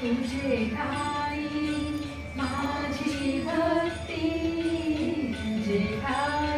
तुझे आई माझी भक्ती तुझे आई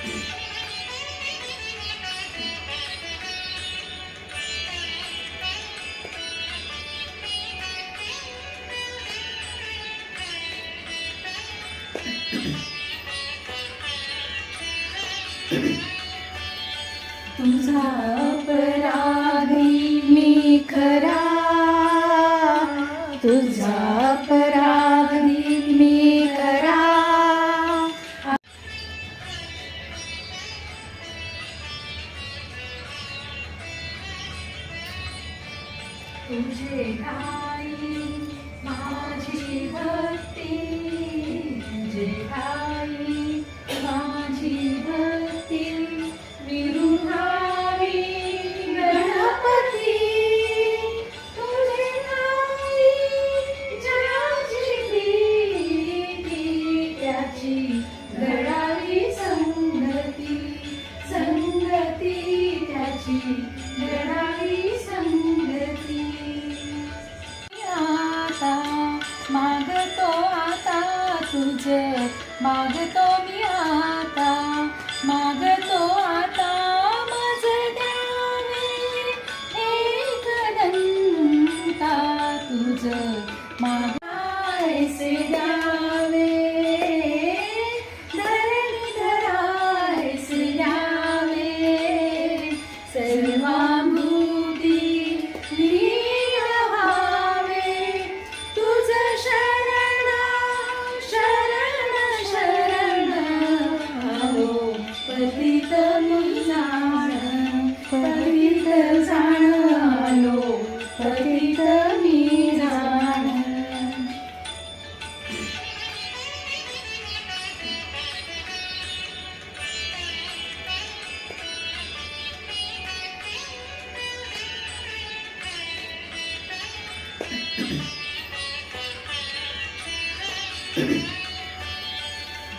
तुझा अपराधी मी खरा. तुझा तुझे ठाई माझी भक्ती. तुझे ठाई माझी भक्ती. विरुहावी गणपती. तुझे ठाई जयाची प्रीती त्याची मागतो मी आता मागतो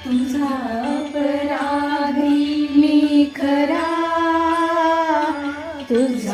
तुझा अपराधी मी खरा. तुझा